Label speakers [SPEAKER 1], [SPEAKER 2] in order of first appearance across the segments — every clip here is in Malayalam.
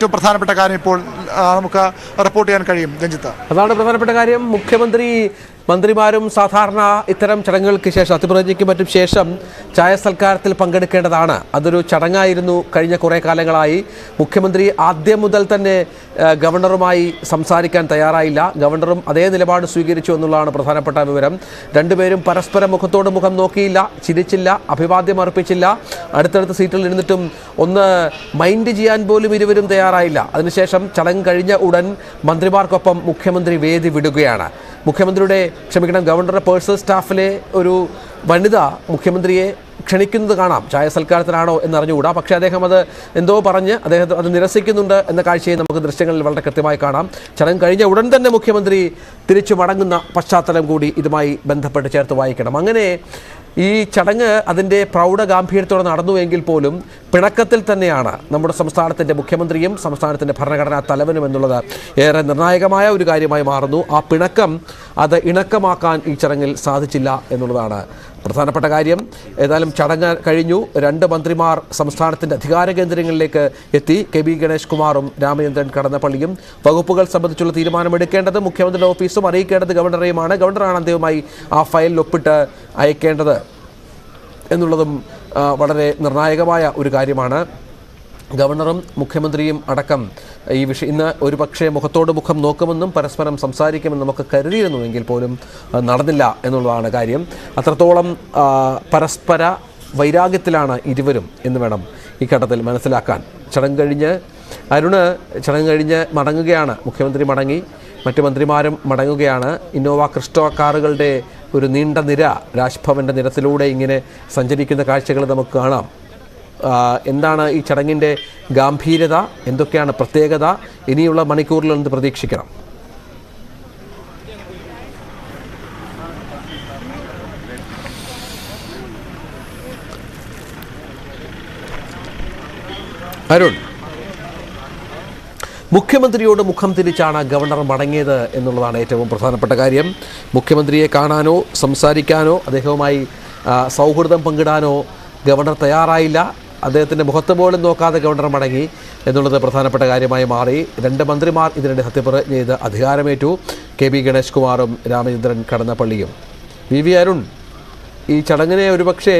[SPEAKER 1] ഏറ്റവും പ്രധാനപ്പെട്ട കാര്യം ഇപ്പോൾ നമുക്ക് റിപ്പോർട്ട് ചെയ്യാൻ കഴിയും രഞ്ജിത്ത്.
[SPEAKER 2] അതാണ് പ്രധാനപ്പെട്ട കാര്യം. മുഖ്യമന്ത്രി മന്ത്രിമാരും സാധാരണ ഇത്തരം ചടങ്ങുകൾക്ക് ശേഷം അത്തിപ്രതിജ്ഞയ്ക്ക് മറ്റും ശേഷം ചായ സൽക്കാരത്തിൽ പങ്കെടുക്കേണ്ടതാണ്. അതൊരു ചടങ്ങായിരുന്നു കഴിഞ്ഞ കുറേ കാലങ്ങളായി. മുഖ്യമന്ത്രി ആദ്യം മുതൽ തന്നെ ഗവർണറുമായി സംസാരിക്കാൻ തയ്യാറായില്ല. ഗവർണറും അതേ നിലപാട് സ്വീകരിച്ചു എന്നുള്ളതാണ് പ്രധാനപ്പെട്ട വിവരം. രണ്ടുപേരും പരസ്പരം മുഖത്തോട് മുഖം നോക്കിയില്ല ചിരിച്ചില്ല അഭിവാദ്യം അർപ്പിച്ചില്ല. അടുത്തടുത്ത സീറ്റിൽ ഇരുന്നിട്ടും ഒന്ന് മൈൻഡ് ചെയ്യാൻ പോലും ഇരുവരും തയ്യാറായില്ല. അതിനുശേഷം ചടങ്ങ് കഴിഞ്ഞ ഉടൻ മന്ത്രിമാർക്കൊപ്പം മുഖ്യമന്ത്രി വേദി വിടുകയാണ്. മുഖ്യമന്ത്രിയുടെ ക്ഷമിക്കണം ഗവർണറുടെ പേഴ്സണൽ സ്റ്റാഫിലെ ഒരു വനിത മുഖ്യമന്ത്രിയെ ക്ഷണിക്കുന്നത് കാണാം. ചായ സൽക്കാരത്തിലാണോ എന്നറിഞ്ഞുകൂടാ. പക്ഷേ അദ്ദേഹം അത് എന്തോ പറഞ്ഞ് അദ്ദേഹം അത് നിരസിക്കുന്നുണ്ട് എന്ന കാഴ്ചയെ നമുക്ക് ദൃശ്യങ്ങളിൽ വളരെ കൃത്യമായി കാണാം. ചടങ്ങ് കഴിഞ്ഞ ഉടൻ തന്നെ മുഖ്യമന്ത്രി തിരിച്ചു മടങ്ങുന്ന പശ്ചാത്തലം കൂടി ഇതുമായി ബന്ധപ്പെട്ട് ചേർത്ത് വായിക്കണം. അങ്ങനെ ഈ ചടങ്ങ് അതിന്റെ പ്രൗഢ ഗാംഭീര്യത്തോടെ നടന്നുവെങ്കിൽ പോലും പിണക്കത്തിൽ തന്നെയാണ് നമ്മുടെ സംസ്ഥാനത്തിന്റെ മുഖ്യമന്ത്രിയും സംസ്ഥാനത്തിന്റെ ഭരണഘടനാ തലവനും എന്നുള്ളത് ഏറെ നിർണായകമായ ഒരു കാര്യമായി മാറുന്നു. ആ പിണക്കം അത് ഇണക്കമാക്കാൻ ഈ ചടങ്ങിൽ സാധിച്ചില്ല എന്നുള്ളതാണ് പ്രധാനപ്പെട്ട കാര്യം ഏതായാലും ചടങ്ങ് കഴിഞ്ഞു. രണ്ട് മന്ത്രിമാർ സംസ്ഥാനത്തിന്റെ അധികാര കേന്ദ്രങ്ങളിലേക്ക് എത്തി. കെ ബി ഗണേഷ് കുമാറും രാമചന്ദ്രൻ കടന്നപ്പള്ളിയും വകുപ്പുകൾ സംബന്ധിച്ചുള്ള തീരുമാനമെടുക്കേണ്ടത് മുഖ്യമന്ത്രിയുടെ ഓഫീസും അറിയിക്കേണ്ടത് ഗവർണറേയുമാണ്. ഗവർണറാണ് അന്തിമമായി ആ ഫയലിൽ ഒപ്പിട്ട് അയക്കേണ്ടത് എന്നുള്ളതും വളരെ നിർണായകമായ ഒരു കാര്യമാണ്. ഗവർണറും മുഖ്യമന്ത്രിയും അടക്കം ഈ വിഷയം ഇന്ന് ഒരു പക്ഷേ മുഖത്തോട് മുഖം നോക്കുമെന്നും പരസ്പരം സംസാരിക്കുമെന്നും നമുക്ക് കരുതിയിരുന്നുവെങ്കിൽ പോലും നടന്നില്ല എന്നുള്ളതാണ് കാര്യം. അത്രത്തോളം പരസ്പര വൈരാഗ്യത്തിലാണ് ഇരുവരും എന്ന് വേണം ഈ ഘട്ടത്തിൽ മനസ്സിലാക്കാൻ. ചടങ്ങ് കഴിഞ്ഞ് അരുണ് ചടങ്ങ് കഴിഞ്ഞ് മടങ്ങുകയാണ്. മുഖ്യമന്ത്രി മടങ്ങി. മറ്റു മന്ത്രിമാരും മടങ്ങുകയാണ്. ഇന്നോവ ക്രിസ്റ്റോ കാറുകളുടെ ഒരു നീണ്ട നിര രാജ്ഭവന്റെ നിരത്തിലൂടെ ഇങ്ങനെ സഞ്ചരിക്കുന്ന കാഴ്ചകൾ നമുക്ക് കാണാം. എന്താണ് ഈ ചടങ്ങിന്റെ ഗാംഭീര്യത? എന്തൊക്കെയാണ് പ്രത്യേകത? ഇനിയുള്ള മണിക്കൂറിൽ എന്ത് പ്രതീക്ഷിക്കണം. അരുൺ. മുഖ്യമന്ത്രിയോട് മുഖം തിരിച്ചാണ് ഗവർണർ മടങ്ങിയത് എന്നുള്ളതാണ് ഏറ്റവും പ്രധാനപ്പെട്ട കാര്യം. മുഖ്യമന്ത്രിയെ കാണാനോ സംസാരിക്കാനോ അദ്ദേഹവുമായി സൗഹൃദം പങ്കിടാനോ ഗവർണർ തയ്യാറായില്ല. അദ്ദേഹത്തിന്റെ മുഖത്ത് പോലും നോക്കാതെ ഗവർണർ മടങ്ങി എന്നുള്ളത് പ്രധാനപ്പെട്ട കാര്യമായി മാറി. രണ്ട് മന്ത്രിമാർ ഇതിനിടെ സത്യപ്രതിജ്ഞ ചെയ്ത് അധികാരമേറ്റു. കെ ബി ഗണേഷ് കുമാറും രാമചന്ദ്രൻ കടന്നപ്പള്ളിയും. വി വി അരുൺ ഈ ചടങ്ങിനെ ഒരുപക്ഷെ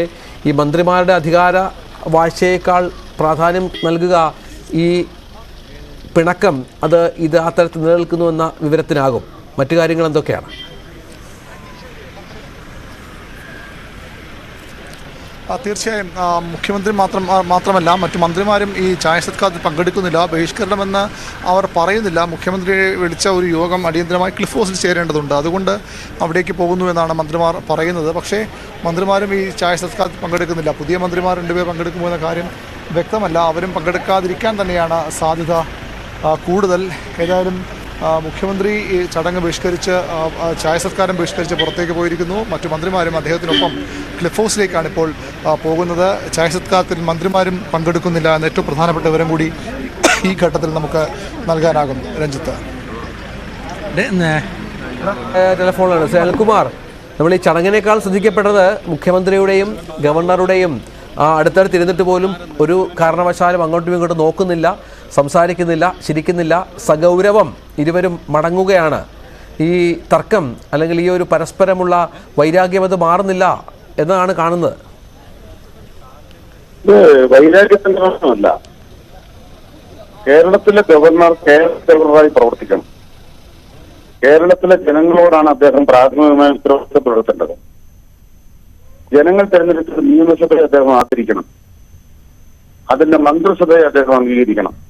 [SPEAKER 2] ഈ മന്ത്രിമാരുടെ അധികാര വാഴ്ചയേക്കാൾ പ്രാധാന്യം നൽകുക ഈ പിണക്കം അത് ഇത് ആ തരത്തിൽ നിലനിൽക്കുന്നുവെന്ന വിവരത്തിനാകും. മറ്റു കാര്യങ്ങൾ എന്തൊക്കെയാണ്?
[SPEAKER 1] തീർച്ചയായും മുഖ്യമന്ത്രി മാത്രം മാത്രമല്ല മറ്റു മന്ത്രിമാരും ഈ ചായ സത്കാരത്തിൽ പങ്കെടുക്കുന്നില്ല ബഹിഷ്കരണമെന്ന് അവർ പറയുന്നില്ല. മുഖ്യമന്ത്രിയെ വിളിച്ച ഒരു യോഗം അടിയന്തരമായി ക്ലിഫ് ഹൗസിൽ ചേരേണ്ടതുണ്ട്. അതുകൊണ്ട് അവിടേക്ക് പോകുന്നു എന്നാണ് മന്ത്രിമാർ പറയുന്നത്. പക്ഷേ മന്ത്രിമാരും ഈ ചായ സത്കാരത്തിൽ പങ്കെടുക്കുന്നില്ല. പുതിയ മന്ത്രിമാർ രണ്ടുപേർ പങ്കെടുക്കുമോ എന്ന കാര്യം വ്യക്തമല്ല. അവരും പങ്കെടുക്കാതിരിക്കാൻ തന്നെയാണ് സാധ്യത കൂടുതൽ. ഏതായാലും മുഖ്യമന്ത്രി ഈ ചടങ്ങ് ബഹിഷ്കരിച്ച് ചായ സത്കാരം ബഹിഷ്കരിച്ച് പുറത്തേക്ക് പോയിരിക്കുന്നു. മറ്റു മന്ത്രിമാരും അദ്ദേഹത്തിനൊപ്പം ക്ലിഫ് ഹൗസിലേക്കാണ് ഇപ്പോൾ പോകുന്നത്. ചായ സത്കാരത്തിൽ മന്ത്രിമാരും പങ്കെടുക്കുന്നില്ല എന്ന ഏറ്റവും പ്രധാനപ്പെട്ട വിവരം കൂടി ഈ ഘട്ടത്തിൽ നമുക്ക് നൽകാനാകും രഞ്ജിത്ത്.
[SPEAKER 2] ടെലഫോണാണ് സേൽകുമാർ നമ്മൾ ഈ ചടങ്ങിനേക്കാൾ ശ്രദ്ധിക്കപ്പെട്ടത് മുഖ്യമന്ത്രിയുടെയും ഗവർണറുടെയും ആ, അടുത്തടുത്ത് ഇരുന്നിട്ട് പോലും ഒരു കാരണവശാലും അങ്ങോട്ടും ഇങ്ങോട്ടും നോക്കുന്നില്ല. സംസാരിക്കുന്നില്ല ചിരിക്കുന്നില്ല. സഗൗരവം ഇരുവരും മടങ്ങുകയാണ്. ഈ തർക്കം അല്ലെങ്കിൽ ഈ ഒരു പരസ്പരമുള്ള വൈരാഗ്യം അത് മാറുന്നില്ല എന്നാണ് കാണുന്നത്.
[SPEAKER 3] വൈരാഗ്യത്തിന്റെ കേരളത്തിലെ ഗവർണർ കേരള ഗവർണറായി പ്രവർത്തിക്കണം. കേരളത്തിലെ ജനങ്ങളോടാണ് അദ്ദേഹം പ്രാഥമികമായ ഉത്തരവാദിത്വം പുലർത്തേണ്ടത്. ജനങ്ങൾ തെരഞ്ഞെടുത്ത നിയമസഭയെ അദ്ദേഹം ആദരിക്കണം. അതിന്റെ മന്ത്രിസഭയെ അദ്ദേഹം അംഗീകരിക്കണം.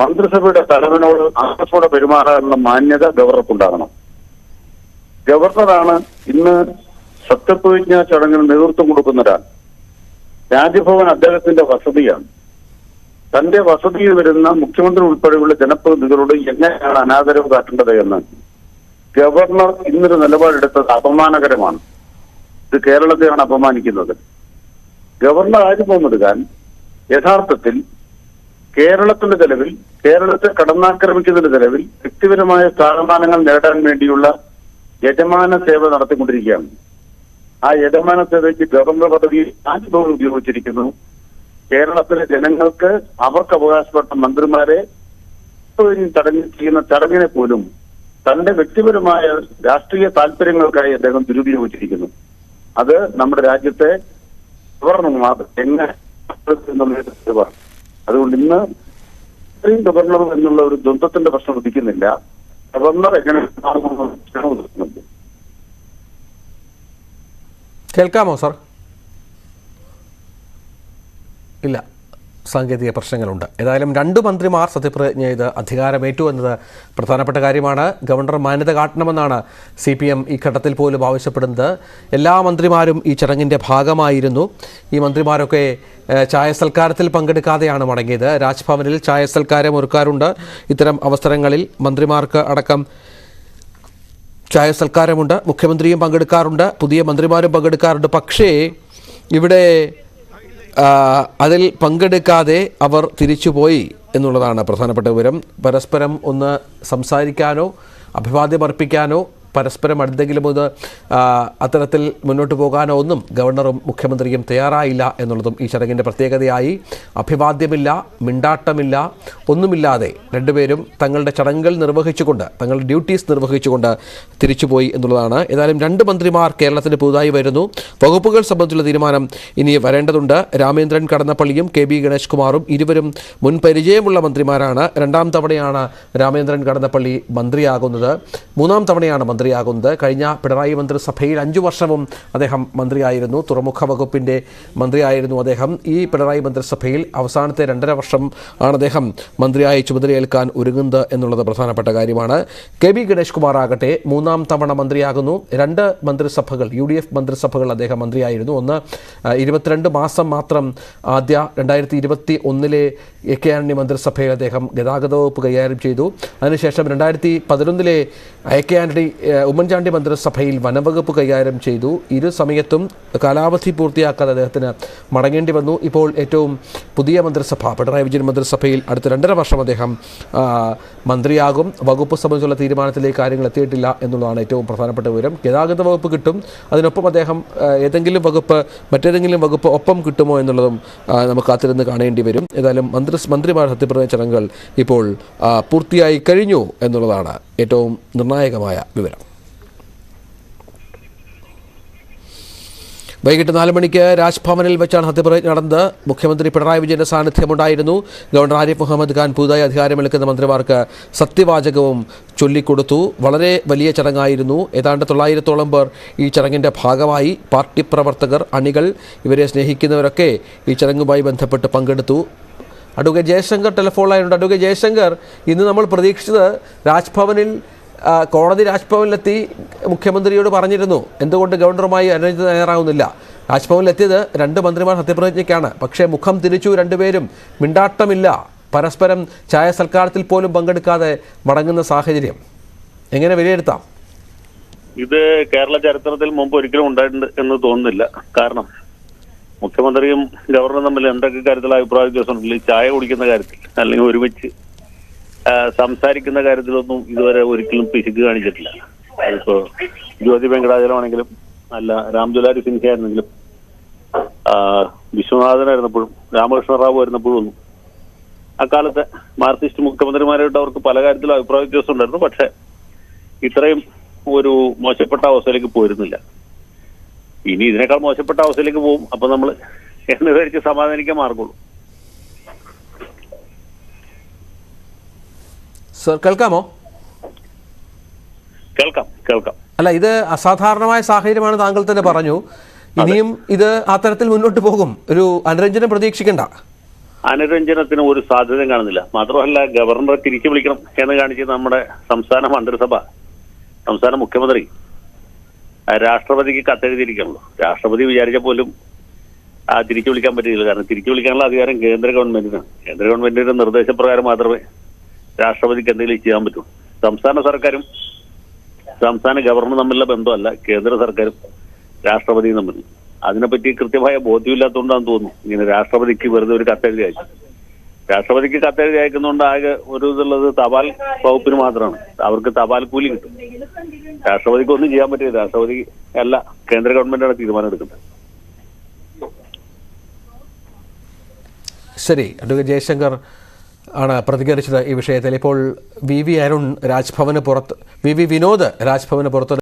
[SPEAKER 3] മന്ത്രിസഭയുടെ തലവനോട് ആദർശോടെ പെരുമാറാനുള്ള മാന്യത ഗവർണർക്കുണ്ടാകണം. ഗവർണറാണ് ഇന്ന് സത്യപ്രതിജ്ഞ ചടങ്ങിന് നേതൃത്വം കൊടുക്കുന്ന ഒരാൾ രാജ്ഭവൻ അദ്ദേഹത്തിന്റെ വസതിയാണ്. തന്റെ വസതിയിൽ വരുന്ന മുഖ്യമന്ത്രി ഉൾപ്പെടെയുള്ള ജനപ്രതിനിധികളോട് എങ്ങനെയാണ് അനാദരവ് കാട്ടേണ്ടത് എന്ന് ഗവർണർ ഇന്നൊരു നിലപാടെടുത്തത് അപമാനകരമാണ്. ഇത് കേരളത്തെയാണ് അപമാനിക്കുന്നത്. ഗവർണർ ആര് പോകുന്നെടുക്കാൻ യഥാർത്ഥത്തിൽ കേരളത്തിന്റെ ചെലവിൽ കേരളത്തെ കടന്നാക്രമിക്കുന്നതിന്റെ ചെലവിൽ വ്യക്തിപരമായ സ്ഥാനമാനങ്ങൾ നേടാൻ വേണ്ടിയുള്ള യജമാന സേവ നടത്തിക്കൊണ്ടിരിക്കുകയാണ്. ആ യജമാന സേവയ്ക്ക് ഗവർണർ പദവി രാജ്ഭവൻ ഉപയോഗിച്ചിരിക്കുന്നു. കേരളത്തിലെ ജനങ്ങൾക്ക് അവർക്ക് അവകാശപ്പെട്ട മന്ത്രിമാരെ ചടങ്ങിൽ ചെയ്യുന്ന ചടങ്ങിനെ പോലും തന്റെ വ്യക്തിപരമായ രാഷ്ട്രീയ താല്പര്യങ്ങൾക്കായി അദ്ദേഹം ദുരുപയോഗിച്ചിരിക്കുന്നു. അത് നമ്മുടെ രാജ്യത്തെ ഗവർണർമാർ എങ്ങനെ തെളിവാണ് അതുകൊണ്ട് ഇന്ന് ഇത്രയും ഗവർണർ എന്നുള്ള ഒരു ദ്വന്ദ്വത്തിന്റെ പ്രശ്നം ഉദിക്കുന്നില്ല. ഗവർണർ എങ്ങനെ
[SPEAKER 2] കേൾക്കാമോ സർ? ഇല്ല. സാങ്കേതിക പ്രശ്നങ്ങളുണ്ട്. ഏതായാലും രണ്ട് മന്ത്രിമാർ സത്യപ്രതിജ്ഞ ചെയ്ത് അധികാരമേറ്റു എന്നത് പ്രധാനപ്പെട്ട കാര്യമാണ്. ഗവർണർ മാന്യത കാട്ടണമെന്നാണ് സി പി എം ഈ ഘട്ടത്തിൽ പോലും ആവശ്യപ്പെടുന്നത്. എല്ലാ മന്ത്രിമാരും ഈ ചടങ്ങിന്റെ ഭാഗമായിരുന്നു. ഈ മന്ത്രിമാരൊക്കെ ചായ സൽക്കാരത്തിൽ പങ്കെടുക്കാതെയാണ് മടങ്ങിയത്. രാജ്ഭവനിൽ ചായ സൽക്കാരം ഒരുക്കാറുണ്ട്. ഇത്തരം അവസരങ്ങളിൽ മന്ത്രിമാർക്ക് അടക്കം ചായ സൽക്കാരമുണ്ട് മുഖ്യമന്ത്രിയും പങ്കെടുക്കാറുണ്ട്. പുതിയ മന്ത്രിമാരും പങ്കെടുക്കാറുണ്ട്. പക്ഷേ ഇവിടെ അതിൽ പങ്കെടുക്കാതെ അവർ തിരിച്ചുപോയി എന്നുള്ളതാണ് പ്രധാനപ്പെട്ട വിവരം. പരസ്പരം ഒന്ന് സംസാരിക്കാനോ അഭിവാദ്യം അർപ്പിക്കാനോ പരസ്പരം എന്തെങ്കിലും ഒന്ന് അത്തരത്തിൽ മുന്നോട്ട് പോകാനോ ഒന്നും ഗവർണറും മുഖ്യമന്ത്രിയും തയ്യാറായില്ല എന്നുള്ളതും ഈ ചടങ്ങിന്റെ പ്രത്യേകതയായി. അഭിവാദ്യമില്ല മിണ്ടാട്ടമില്ല ഒന്നുമില്ലാതെ രണ്ടുപേരും തങ്ങളുടെ ചടങ്ങുകൾ നിർവഹിച്ചുകൊണ്ട് തങ്ങളുടെ ഡ്യൂട്ടീസ് നിർവഹിച്ചുകൊണ്ട് തിരിച്ചുപോയി എന്നുള്ളതാണ്. ഏതായാലും രണ്ട് മന്ത്രിമാർ കേരളത്തിന് പുതുതായി വരുന്നു. വകുപ്പുകൾ സംബന്ധിച്ചുള്ള തീരുമാനം ഇനി വരേണ്ടതുണ്ട്. രാമേന്ദ്രൻ കടന്നപ്പള്ളിയും കെ ബി ഗണേഷ് കുമാറും ഇരുവരും മുൻ പരിചയമുള്ള മന്ത്രിമാരാണ്. രണ്ടാം തവണയാണ് രാമേന്ദ്രൻ കടന്നപ്പള്ളി മന്ത്രിയാകുന്നത്. മൂന്നാം തവണയാണ് മന്ത്രിയാകുന്നത്. കഴിഞ്ഞ പിണറായി മന്ത്രിസഭയിൽ അഞ്ചു വർഷവും അദ്ദേഹം മന്ത്രിയായിരുന്നു. തുറമുഖ വകുപ്പിന്റെ മന്ത്രിയായിരുന്നു അദ്ദേഹം. ഈ പിണറായി മന്ത്രിസഭയിൽ അവസാനത്തെ രണ്ടര വർഷം ആണ് അദ്ദേഹം മന്ത്രിയായി ചുമതലയേൽക്കാൻ ഒരുങ്ങുന്നത് എന്നുള്ളത് പ്രധാനപ്പെട്ട കാര്യമാണ്. കെ ബി ഗണേഷ് കുമാർ ആകട്ടെ മൂന്നാം തവണ മന്ത്രിയാകുന്നു. രണ്ട് മന്ത്രിസഭകൾ യു ഡി എഫ് മന്ത്രിസഭകൾ അദ്ദേഹം മന്ത്രിയായിരുന്നു. ഒന്ന് ഇരുപത്തിരണ്ട് മാസം മാത്രം ആദ്യ രണ്ടായിരത്തി ഇരുപത്തി ഒന്നിലെ എ കെ ആന്റണി മന്ത്രിസഭയിൽ അദ്ദേഹം ഗതാഗത വകുപ്പ് കൈകാര്യം ചെയ്തു. അതിനുശേഷം രണ്ടായിരത്തി പതിനൊന്നിലെ എ കെ ആന്റണി ഉമ്മൻചാണ്ടി മന്ത്രിസഭയിൽ വനംവകുപ്പ് കൈകാര്യം ചെയ്തു. ഇരു സമയത്തും കാലാവധി പൂർത്തിയാക്കാതെ അദ്ദേഹത്തിന് മടങ്ങേണ്ടി വന്നു. ഇപ്പോൾ ഏറ്റവും പുതിയ മന്ത്രിസഭ പിണറായി വിജയൻ മന്ത്രിസഭയിൽ അടുത്ത രണ്ടര വർഷം അദ്ദേഹം മന്ത്രിയാകും. വകുപ്പ് സംബന്ധിച്ചുള്ള തീരുമാനത്തിലേക്ക് കാര്യങ്ങൾ എത്തിയിട്ടില്ല എന്നുള്ളതാണ് ഏറ്റവും പ്രധാനപ്പെട്ട വിവരം. ഗതാഗത വകുപ്പ് കിട്ടും. അതിനൊപ്പം അദ്ദേഹം ഏതെങ്കിലും വകുപ്പ് മറ്റേതെങ്കിലും വകുപ്പ് ഒപ്പം കിട്ടുമോ എന്നുള്ളതും നമുക്ക് കാത്തിരുന്ന് കാണേണ്ടി വരും. ഏതായാലും മന്ത്രി മന്ത്രിമാർ സത്യപ്രതിജ്ഞ ചടങ്ങുകൾ ഇപ്പോൾ പൂർത്തിയായി കഴിഞ്ഞു എന്നുള്ളതാണ് ഏറ്റവും നിർണായകമായ വിവരം. വൈകിട്ട് നാല് മണിക്ക് രാജ്ഭവനിൽ വെച്ചാണ് സത്യപ്രതിജ്ഞ നടന്നത്. മുഖ്യമന്ത്രി പിണറായി വിജയന്റെ സാന്നിധ്യമുണ്ടായിരുന്നു. ഗവർണർ ആരിഫ് മുഹമ്മദ് ഖാൻ പുതുതായി അധികാരമെടുക്കുന്ന മന്ത്രിമാർക്ക് സത്യവാചകവും ചൊല്ലിക്കൊടുത്തു. വളരെ വലിയ ചടങ്ങായിരുന്നു. ഏതാണ്ട് തൊള്ളായിരത്തോളം പേർ ഈ ചടങ്ങിന്റെ ഭാഗമായി പാർട്ടി പ്രവർത്തകർ അണികൾ ഇവരെ സ്നേഹിക്കുന്നവരൊക്കെ ഈ ചടങ്ങുമായി ബന്ധപ്പെട്ട് പങ്കെടുത്തു. അഡ്വക്കേറ്റ് ജയശങ്കർ ടെലിഫോൺ ലൈനുണ്ട്. അഡ്വക്കേറ്റ് ജയശങ്കർ ഇന്ന് നമ്മൾ പ്രതീക്ഷിച്ചത് രാജ്ഭവനിൽ കോടതി രാജ്ഭവനിലെത്തി മുഖ്യമന്ത്രിയോട് പറഞ്ഞിരുന്നു. എന്തുകൊണ്ട് ഗവർണറുമായി അനുരഞ്ജന തയ്യാറാവുന്നില്ല? രാജ്ഭവനിലെത്തിയത് രണ്ട് മന്ത്രിമാർ സത്യപ്രതിജ്ഞയ്ക്കാണ്. പക്ഷേ മുഖം തിരിച്ചു രണ്ടുപേരും മിണ്ടാട്ടമില്ല. പരസ്പരം ചായ സൽക്കാരത്തിൽ പോലും പങ്കെടുക്കാതെ മടങ്ങുന്ന സാഹചര്യം. എങ്ങനെ വിലയിരുത്താം?
[SPEAKER 4] ഇത് കേരള ചരിത്രത്തിൽ മുമ്പ് ഒരിക്കലും ഉണ്ടായിട്ടുണ്ട് എന്ന് തോന്നുന്നില്ല. കാരണം മുഖ്യമന്ത്രിയും ഗവർണറും തമ്മിൽ എന്തൊക്കെ കാര്യത്തിൽ അഭിപ്രായ വ്യത്യാസമുണ്ടെങ്കിൽ ചായ കുടിക്കുന്ന കാര്യത്തിൽ അല്ലെങ്കിൽ ഒരുമിച്ച് സംസാരിക്കുന്ന കാര്യത്തിലൊന്നും ഇതുവരെ ഒരിക്കലും പിശുക്ക് കാണിച്ചിട്ടില്ല. അതിപ്പോ ജ്യോതി വെങ്കടാചലമാണെങ്കിലും അല്ല രാംദുലാരി സിൻഹ ആയിരുന്നെങ്കിലും വിശ്വനാഥനായിരുന്നപ്പോഴും രാമകൃഷ്ണ റാവു ആയിരുന്നപ്പോഴും ഒന്നും. അക്കാലത്തെ മാർക്സിസ്റ്റ് മുഖ്യമന്ത്രിമാരായിട്ട് അവർക്ക് പല കാര്യത്തിലും അഭിപ്രായ വ്യത്യാസം ഉണ്ടായിരുന്നു. പക്ഷെ ഇത്രയും ഒരു മോശപ്പെട്ട അവസ്ഥയിലേക്ക് പോയിരുന്നില്ല. ഇനി ഇതിനേക്കാൾ മോശപ്പെട്ട അവസ്ഥയിലേക്ക് പോകും അപ്പൊ നമ്മൾ എന്ന് വിചാരിച്ച് സമാധാനിക്കാൻ മാർഗുള്ളൂ
[SPEAKER 2] സർ കേൾക്കാമോ?
[SPEAKER 4] കേൾക്കാം കേൾക്കാം.
[SPEAKER 2] അല്ല ഇത് അസാധാരണമായ സാഹചര്യമാണ് താങ്കൾ തന്നെ പറഞ്ഞു. ഇനിയും ഇത് ആ തരത്തിൽ മുന്നോട്ട് പോകും. ഒരു അനുരഞ്ജനം പ്രതീക്ഷിക്കണ്ട.
[SPEAKER 4] അനുരഞ്ജനത്തിന് ഒരു സാധ്യത കാണുന്നില്ല. മാത്രമല്ല ഗവർണറെ തിരിച്ചു വിളിക്കണം എന്ന് കാണിച്ച് നമ്മുടെ സംസ്ഥാന മന്ത്രിസഭ സംസ്ഥാന മുഖ്യമന്ത്രി രാഷ്ട്രപതിക്ക് കത്തെഴുതിയിരിക്കണല്ലോ രാഷ്ട്രപതി വിചാരിച്ച പോലും ആ തിരിച്ചു വിളിക്കാൻ പറ്റില്ല കാരണം തിരിച്ചു വിളിക്കാനുള്ള അധികാരം കേന്ദ്ര ഗവൺമെന്റിനാണ്. കേന്ദ്ര ഗവൺമെന്റിന്റെ നിർദ്ദേശപ്രകാരം മാത്രമേ രാഷ്ട്രപതിക്ക് എന്തെങ്കിലും ചെയ്യാൻ പറ്റും. സംസ്ഥാന സർക്കാരും സംസ്ഥാന ഗവർണർ തമ്മിലുള്ള ബന്ധമല്ല കേന്ദ്ര സർക്കാരും രാഷ്ട്രപതിയും തമ്മിൽ. അതിനെപ്പറ്റി കൃത്യമായ ബോധ്യമില്ലാത്തതുകൊണ്ടാണെന്ന് തോന്നുന്നു. ഇങ്ങനെ രാഷ്ട്രപതിക്ക് വെറുതെ ഒരു കത്തെഴുതി അയച്ചു രാഷ്ട്രപതിക്ക് കത്തെഴുതി അയക്കുന്നതുകൊണ്ട് ആകെ ഒരു ഇതുള്ളത് തപാൽ വകുപ്പിന് മാത്രമാണ്. അവർക്ക് തപാൽ കൂലി കിട്ടും. രാഷ്ട്രപതിക്ക് ഒന്നും ചെയ്യാൻ പറ്റില്ല. രാഷ്ട്രപതി അല്ല കേന്ദ്ര ഗവൺമെന്റാണ് തീരുമാനം എടുക്കുന്നത്.
[SPEAKER 2] ശരി അഡ്വക്കേറ്റ് ജയശങ്കർ ആണ് പ്രതികരിച്ചത് ഈ വിഷയത്തിൽ. ഇപ്പോൾ വി വി അരുൺ രാജ്ഭവന് പുറത്ത് വി വി വിനോദ് രാജ്ഭവന് പുറത്ത്